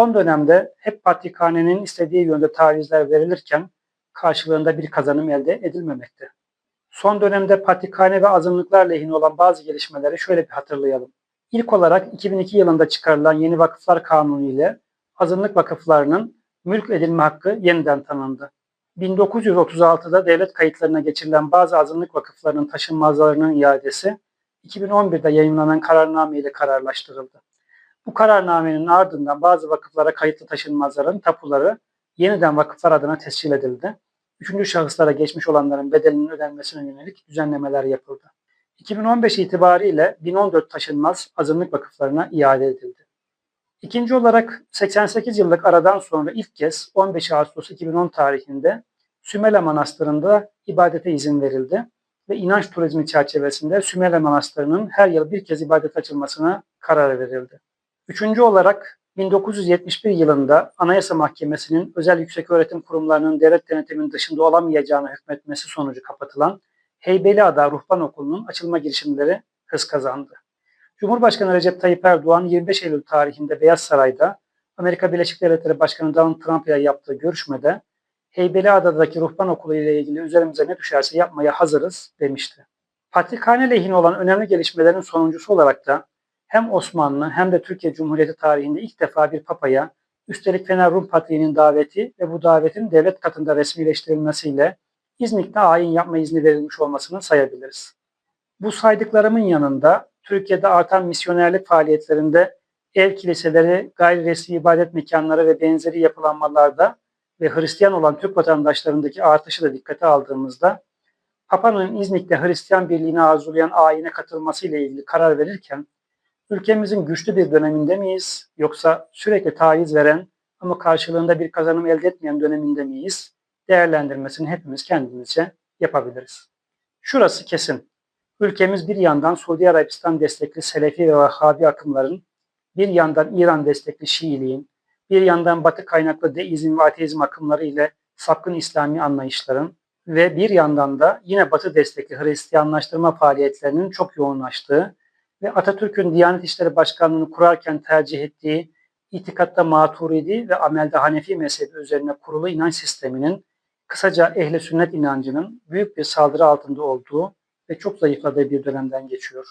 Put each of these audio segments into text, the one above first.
Son dönemde hep Patrikhane'nin istediği yönde tavizler verilirken karşılığında bir kazanım elde edilmemekte. Son dönemde Patrikhane ve azınlıklar lehine olan bazı gelişmeleri şöyle bir hatırlayalım. İlk olarak 2002 yılında çıkarılan yeni vakıflar kanunu ile azınlık vakıflarının mülk edilme hakkı yeniden tanındı. 1936'da devlet kayıtlarına geçirilen bazı azınlık vakıflarının taşınmazlarının iadesi 2011'de yayınlanan kararname ile kararlaştırıldı. Bu kararnamenin ardından bazı vakıflara kayıtlı taşınmazların tapuları yeniden vakıflar adına tescil edildi. Üçüncü şahıslara geçmiş olanların bedelinin ödenmesine yönelik düzenlemeler yapıldı. 2015 itibariyle 1014 taşınmaz azınlık vakıflarına iade edildi. İkinci olarak 88 yıllık aradan sonra ilk kez 15 Ağustos 2010 tarihinde Sümele Manastırı'nda ibadete izin verildi ve inanç turizmi çerçevesinde Sümele Manastırı'nın her yıl bir kez ibadet açılmasına karar verildi. Üçüncü olarak 1971 yılında Anayasa Mahkemesi'nin özel yükseköğretim kurumlarının devlet denetiminin dışında olamayacağını hükmetmesi sonucu kapatılan Heybeliada Ruhban Okulu'nun açılma girişimleri hız kazandı. Cumhurbaşkanı Recep Tayyip Erdoğan 25 Eylül tarihinde Beyaz Saray'da Amerika Birleşik Devletleri Başkanı Donald Trump ile yaptığı görüşmede Heybeliada'daki Ruhban Okulu ile ilgili üzerimize ne düşerse yapmaya hazırız demişti. Patrikhane lehine olan önemli gelişmelerin sonuncusu olarak da hem Osmanlı hem de Türkiye Cumhuriyeti tarihinde ilk defa bir papaya, üstelik Fener Rum Patriği'nin daveti ve bu davetin devlet katında resmileştirilmesiyle İznik'te ayin yapma izni verilmiş olmasını sayabiliriz. Bu saydıklarımın yanında Türkiye'de artan misyonerlik faaliyetlerinde ev kiliseleri, gayri resmi ibadet mekanları ve benzeri yapılanmalarda ve Hristiyan olan Türk vatandaşlarındaki artışı da dikkate aldığımızda Papa'nın İznik'te Hristiyan birliğini arzulayan ayine katılması ile ilgili karar verirken ülkemizin güçlü bir döneminde miyiz yoksa sürekli tayiz veren ama karşılığında bir kazanım elde etmeyen döneminde miyiz? Değerlendirmesini hepimiz kendimizce yapabiliriz. Şurası kesin. Ülkemiz bir yandan Suudi Arabistan destekli Selefi ve Vahhabi akımların, bir yandan İran destekli Şiiliğin, bir yandan Batı kaynaklı deizm ve ateizm akımları ile sapkın İslami anlayışların ve bir yandan da yine Batı destekli Hristiyanlaştırma faaliyetlerinin çok yoğunlaştığı ve Atatürk'ün Diyanet İşleri Başkanlığı'nı kurarken tercih ettiği itikatta Maturidi ve amelde Hanefi mezhebi üzerine kurulu inanç sisteminin kısaca ehli sünnet inancının büyük bir saldırı altında olduğu ve çok zayıfladığı bir dönemden geçiyor.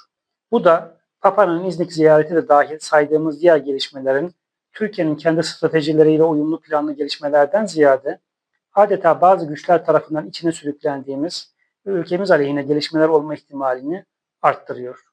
Bu da Papa'nın İznik ziyareti de dahil saydığımız diğer gelişmelerin Türkiye'nin kendi stratejileriyle uyumlu planlı gelişmelerden ziyade adeta bazı güçler tarafından içine sürüklendiğimiz ve ülkemiz aleyhine gelişmeler olma ihtimalini arttırıyor.